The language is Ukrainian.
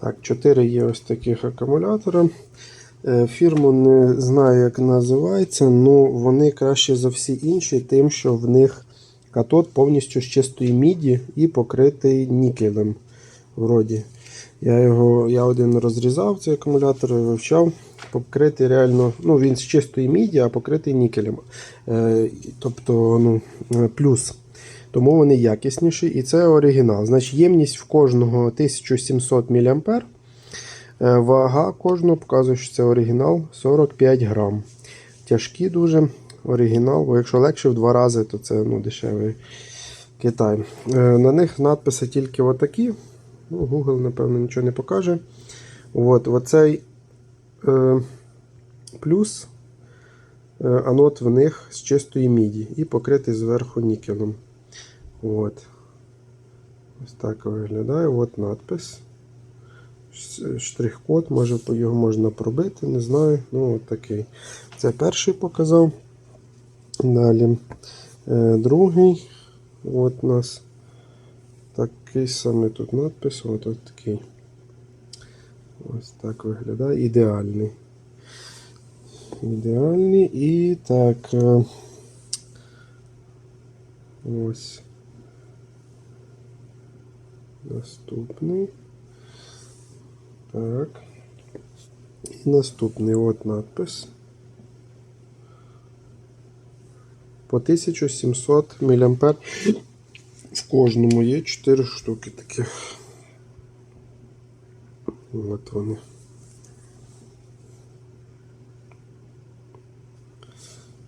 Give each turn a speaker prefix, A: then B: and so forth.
A: Так, 4 є ось таких акумулятора. Е, Фірму не знаю, як називається, але вони краще за всі інші, тим, що в них катод повністю з чистої міді і покритий нікелем. Вроді. Я його я один розрізав цей акумулятор, вивчав. Покритий реально, ну він з чистої міді, а покритий нікелем. Е, тобто ну, е, плюс. Тому вони якісніші. І це оригінал. Значить, ємність в кожного 1700 мА. Е, Вага кожного показує, що це оригінал 45 грам. Тяжкі дуже оригінал, бо якщо легше в два рази, то це ну, дешевий Китай. Е, На них надписи тільки отакі. Ну, Google, напевно, нічого не покаже. От, оцей е, плюс е, анод в них з чистої міді і покритий зверху нікелем. От. Ось так виглядає. От надпис. Штрих-код, може його можна пробити, не знаю. Ну, от такий. Це перший показав. Далі. Е, другий. От у нас такий самий тут надпис. От, от такий. Ось так виглядає. Ідеальний. Ідеальний. І так. е, Ось. Наступний. Так. І наступний от надпис. По 1700 мА. В кожному є 4 штуки таких. От вони.